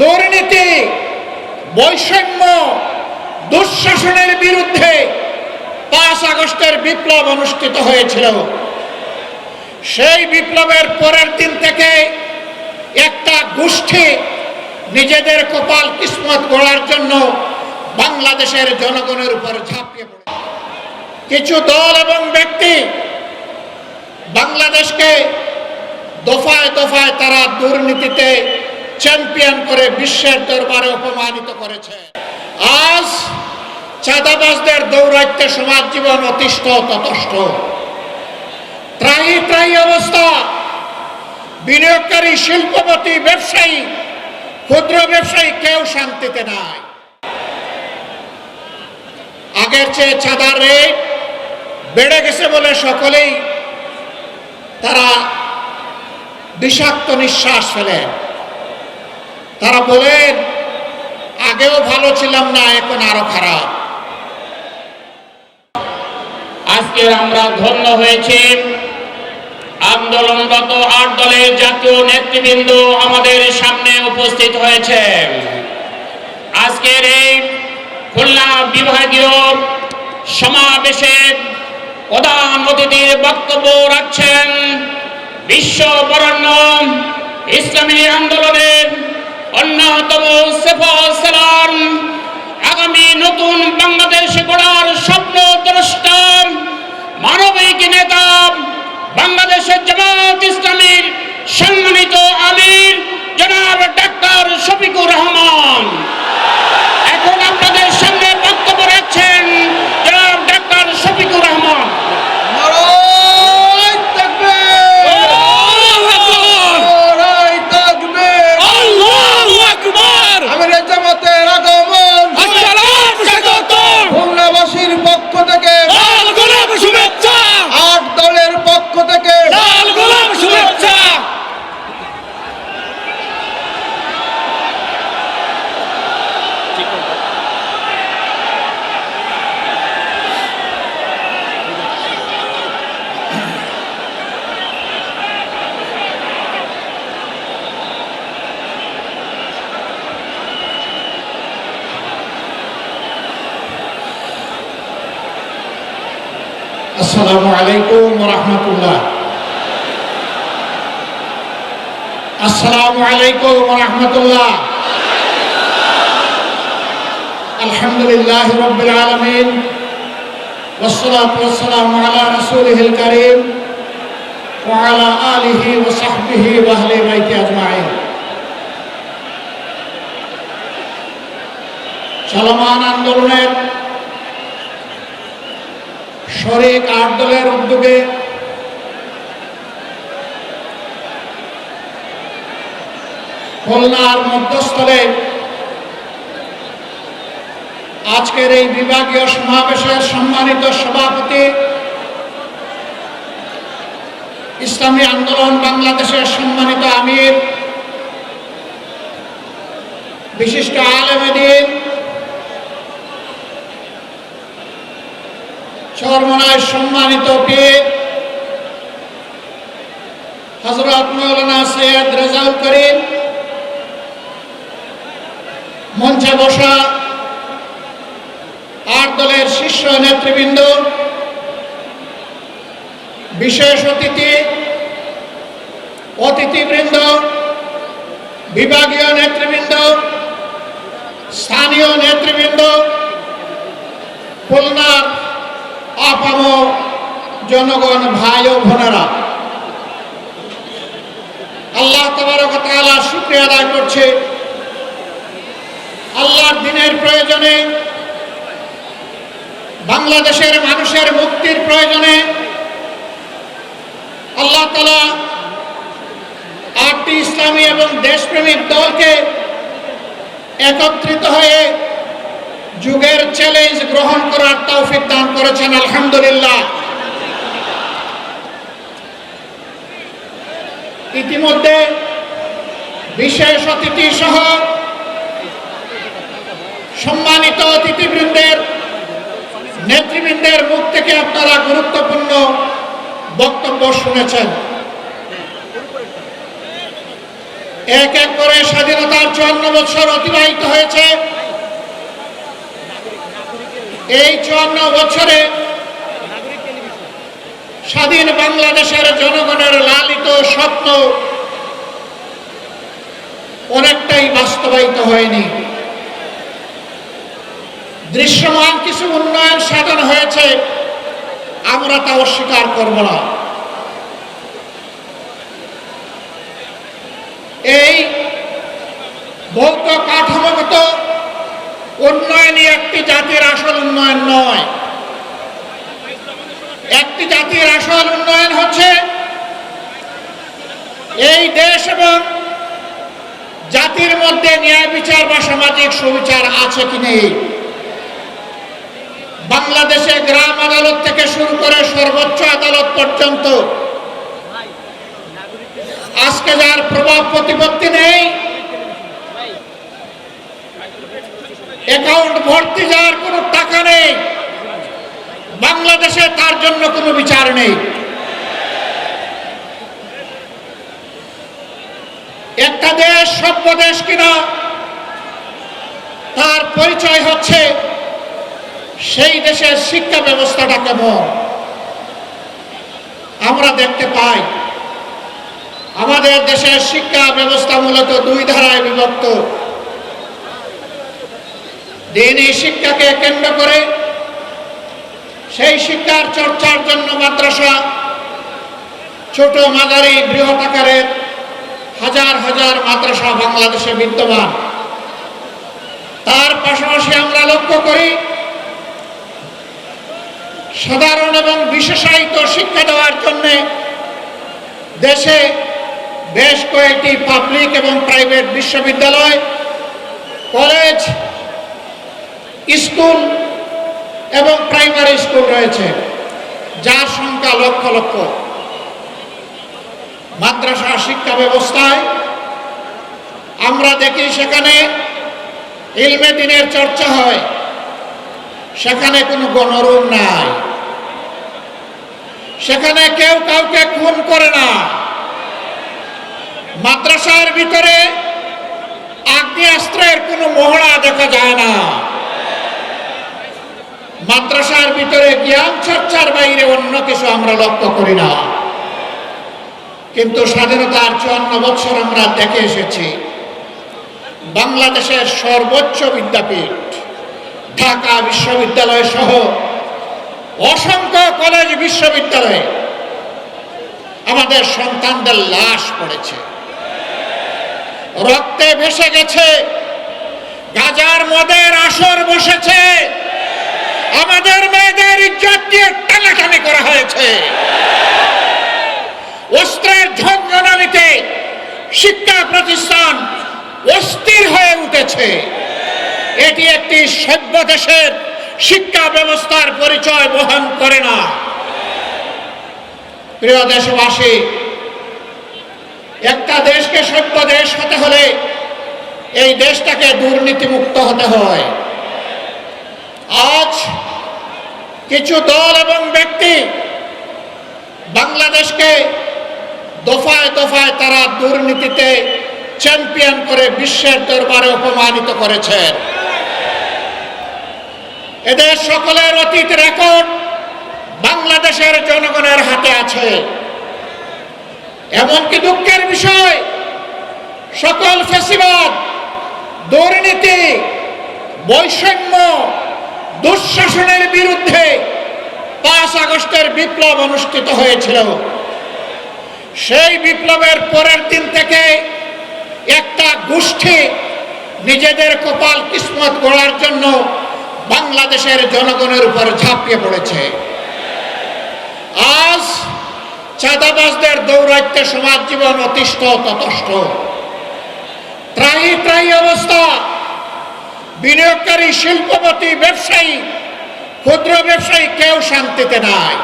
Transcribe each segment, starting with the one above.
দুর্নীতি, বৈষম্য, দুঃশাসনের বিরুদ্ধে পাঁচ আগস্টের বিপ্লব অনুষ্ঠিত হয়েছিল। সেই বিপ্লবের পরের দিন থেকে একটা গোষ্ঠী নিজেদের কপাল কিসমত গড়ার জন্য বাংলাদেশের জনগণের উপর ঝাঁপিয়ে পড়ে। কিছু দল এবং ব্যক্তি বাংলাদেশকে দফায় দফায় তারা দুর্নীতিতে চ্যাম্পিয়ন করে বিশ্বের দরবারে অপমানিত করেছে। আজ চাঁদাবাজদের দৌরাত্মে সমাজ জীবন অতিষ্ঠ, ততষ্ট। ত্রাহি ত্রাহি অবস্থা। বিনিয়োগকারী, শিল্পপতি, ব্যবসায়ী, ক্ষুদ্র ব্যবসায়ী কেউ শান্তিতে নাই। আগের চেয়ে চাঁদার রেট বেড়ে গেছে বলে সকলেই তারা বিষাক্ত নিঃশ্বাস ফেলেন। তারা বলেন, আগেও ভালো ছিলাম না, এখন আরও খারাপ। আজকে আমরা ধন্য হয়েছি। আন্দোলনরত আট দলের জাতীয় নেতৃবৃন্দ আমাদের সামনে উপস্থিত হয়েছে আজকের এই খুলনা বিভাগীয় সমাবেশে প্রধান অতিথির বক্তব্য রাখছেন বিশ্ব বরণ্য ইসলামী আন্দোলনের অন্যতম সেফাসালাম আগামী নতুন বাংলাদেশ গড়ার স্বপ্ন দ্রষ্টা মানবিক নেতা বাংলাদেশের জামাত ইসলামীর সম্মানিত আমির জনাব ডাক্তার শফিকুর রহমান এখন আপনাদের সামনে বক্তব্য রাখছেন জনাব ডাক্তার শফিকুর রহমান নারায় তাকবীর! নারায় তাকবীর! আল্লাহু আকবার আমিরের জামাতের আগমন আসসালাম স্বাগতম খুলনাবাসীর পক্ষ থেকে লাল গোলাপ শুভেচ্ছা আট দলের পক্ষ থেকে লাল গোলাপ শুভেচ্ছা আসসালামু আলাইকুম রহমতুল্লাহ আসসালামু আলাইকুম রহমতুল্লাহ আলহামদুলিল্লাহ রবিল আলমিন والصلاة والسلام على رسوله الكريم وعلى آله وصحبه وأهل بيته أجمعين চলমান আন্দোলনের শরিক আট দলের উদ্যোগে খুলনার মধ্যস্থলে আজকের এই বিভাগীয় সমাবেশের সম্মানিত সভাপতি ইসলামী আন্দোলন বাংলাদেশের সম্মানিত আমির, বিশিষ্ট আলেমেদিন চরমনায় সম্মানিত পীর হজরত মৌলানা সৈয়দ রেজাউল করিম মঞ্চে বসা আট দলের শীর্ষ নেতৃবৃন্দ, বিশেষ অতিথি, অতিথিবৃন্দ, বিভাগীয় নেতৃবৃন্দ, স্থানীয় নেতৃবৃন্দ, খুলনার আপাম জনগণ, ভাই ও বোনেরা, আল্লাহ তাআলা শুকরিয়া আদায় করছে। আল্লাহর দিনের প্রয়োজনে, বাংলাদেশের মানুষের মুক্তির প্রয়োজনে, আল্লাহ তালা আটটি ইসলামী এবং দেশপ্রেমিক দলকে একত্রিত হয়ে যুগের চ্যালেঞ্জ গ্রহণ করার তৌফিক দান করেছেন, আলহামদুলিল্লাহ। ইতিমধ্যে বিশেষ অতিথি সহ সম্মানিত অতিথিবৃন্দের, নেতৃবৃন্দের মুখ থেকে আপনারা গুরুত্বপূর্ণ বক্তব্য শুনেছেন। এক এক করে স্বাধীনতার চুয়ান্ন বছর অতিবাহিত হয়েছে। এই চুয়ান্ন বছরে স্বাধীন বাংলাদেশের জনগণের লালিত স্বপ্ন অনেকটাই বাস্তবায়িত হয়নি। দৃশ্যমান কিছু উন্নয়ন সাধন হয়েছে, আমরা তা অস্বীকার করব না। উন্নয়নই একটি জাতির আসল উন্নয়ন নয়। একটি জাতির আসল উন্নয়ন হচ্ছে এই দেশ এবং জাতির মধ্যে ন্যায় বিচার বা সামাজিক সুবিচার আছে কি নেই। বাংলাদেশে গ্রাম আদালত থেকে শুরু করে সর্বোচ্চ আদালত পর্যন্ত আজকে যার প্রভাব প্রতিপত্তি নেই অ্যাকাউন্ট ভর্তি যাওয়ার কোনো টাকা নেই। বাংলাদেশে তার জন্য কোনো বিচার নেই। একটা দেশ সভ্য দেশ কিনা, তার পরিচয় হচ্ছে সেই দেশের শিক্ষা ব্যবস্থাটা কেমন? আমরা দেখতে পাই, আমাদের দেশের শিক্ষা ব্যবস্থা মূলত দুই ধারায় বিভক্ত। দিনই শিক্ষাকে কেন্দ্র করে সেই শিক্ষার চর্চার জন্য মাদ্রাসা, ছোট মাঝারি বৃহৎ আকারের হাজার হাজার মাদ্রাসা বাংলাদেশে বিদ্যমান। তার পাশাপাশি আমরা লক্ষ্য করি, সাধারণ এবং বিশেষায়িত শিক্ষা দেওয়ার জন্য দেশে বেশ কয়েকটি পাবলিক এবং প্রাইভেট বিশ্ববিদ্যালয় কলেজ স্কুল এবং প্রাইমারি স্কুল রয়েছে। যার সংখ্যা লক্ষ লক্ষ। মাদ্রাসা শিক্ষা ব্যবস্থায় আমরা দেখি সেখানে ইলমে দিনের চর্চা হয়। সেখানে কোনো গণরুম নাই। সেখানে কেউ কাউকে খুন করে না। মাদ্রাসার ভিতরে আগ্নেয়াস্ত্রের কোনো মহড়া দেখা যায় না। মাদ্রাসার ভিতরে জ্ঞান চর্চার বাইরে অন্য কিছু আমরা লক্ষ্য করি না। কিন্তু স্বাধীনতার চুয়ান্ন বছর আমরা দেখে এসেছি, বাংলাদেশের সর্বোচ্চ বিদ্যাপীঠ, ঢাকা বিশ্ববিদ্যালয় সহ অসংখ্য কলেজ বিশ্ববিদ্যালয়ে আমাদের সন্তানদের লাশ পড়েছে। রক্তে ভেসে গেছে, গাজার মদের আসর বসেছে। আমাদের মেয়েদের ইজ্জত দিয়ে টানাটানি করা হয়েছে। অস্ত্রের ঝঞ্ঝনানিতে শিক্ষা প্রতিষ্ঠান অস্থির হয়ে উঠেছে। এটি একটি সভ্য দেশের শিক্ষা ব্যবস্থার পরিচয় বহন করে না। প্রিয় দেশবাসী, একটা দেশকে সভ্য দেশ হতে হলে এই দেশটাকে দুর্নীতিমুক্ত হতে হয়। আজ কিছু দল এবং ব্যক্তি বাংলাদেশকে দফায় দফায় তারা দুর্নীতিতে চ্যাম্পিয়ন করে বিশ্বের দরবারে অপমানিত করেছেন। এদের সকলের অতীত রেকর্ড বাংলাদেশের জনগণের হাতে আছে। এমনকি দুঃখের বিষয়, সকল ফেসিবাদ, দুর্নীতি, বৈষম্য দুঃশাসনের বিরুদ্ধে পাঁচ আগস্টের বিপ্লব অনুষ্ঠিত হয়েছিল। সেই বিপ্লবের পরের দিন থেকে একটা গোষ্ঠী নিজেদের কপাল কিসমত গড়ার জন্য বাংলাদেশের জনগণের উপর ঝাঁপিয়ে পড়েছে। আজ চাঁদাবাজদের দৌরাত্মে সমাজ জীবন অতিষ্ঠ, ততষ্ট। ত্রাহি ত্রাহি অবস্থা। বিনিয়োগকারী শিল্পপতি, ব্যবসায়ী, ক্ষুদ্র ব্যবসায়ী কেউ শান্তিতে নাই।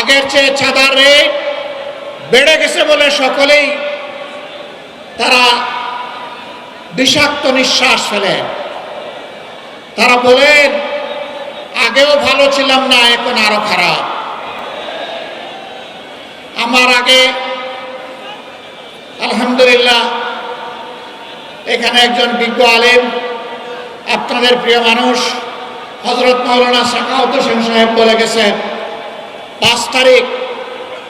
আগের চেয়ে চাঁদার রেট বেড়ে গেছে বলে সকলেই তারা বিষাক্ত নিঃশ্বাস ফেলেন। তারা বলেন, আগেও ভালো ছিলাম না, এখন আরও খারাপ। আমার আগে আলহামদুলিল্লাহ এখানে একজন বিজ্ঞ আলেম, আপনাদের প্রিয় মানুষ হজরত মৌলানা সাকাউত হোসেন সাহেব বলে গেছেন, পাঁচ তারিখ,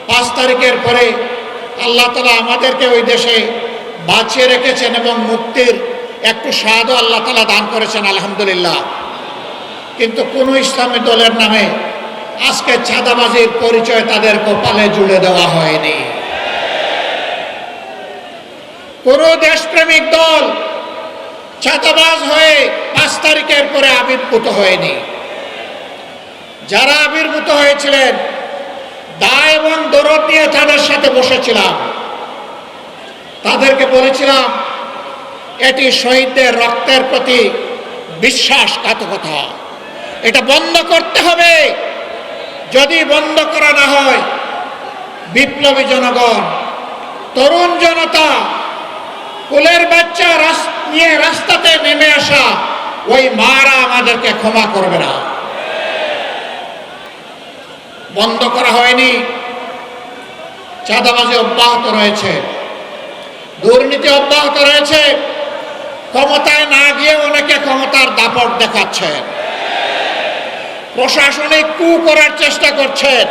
পাঁচ তারিখের পরে আল্লাহ তালা আমাদেরকে ওই দেশে বাঁচিয়ে রেখেছেন এবং মুক্তির একটু স্বাদও আল্লাহ তালা দান করেছেন, আলহামদুলিল্লাহ। কিন্তু কোনো ইসলামী দলের নামে আজকে চাঁদাবাজির পরিচয় তাদের কপালে জুড়ে দেওয়া হয়নি। কোন দেশপ্রেমিক দল চাঁদাবাজ হয়ে পাঁচ তারিখের পরে আবির্ভূত হয়নি। যারা আবির্ভূত হয়েছিলেন দায় এবং দরদ নিয়ে তাদের সাথে বসেছিলাম। তাদেরকে বলেছিলাম, এটি শহীদদের রক্তের প্রতি বিশ্বাসঘাতকতা। এটা বন্ধ করতে হবে। যদি বন্ধ করা না হয়, বিপ্লবী জনগণ, তরুণ জনতা কুলের বাচ্চা নিয়ে রাস্তাতে নেমে আসা, ওই মারা আমাদেরকে ক্ষমা করবে না। বন্ধ করা হয়নি। চাঁদাবাজি অব্যাহত রয়েছে। দুর্নীতি অব্যাহত রয়েছে। ক্ষমতায় না গিয়ে অনেকে ক্ষমতার দাপট দেখাচ্ছেন। প্রশাসনিক কু করার চেষ্টা করছেন।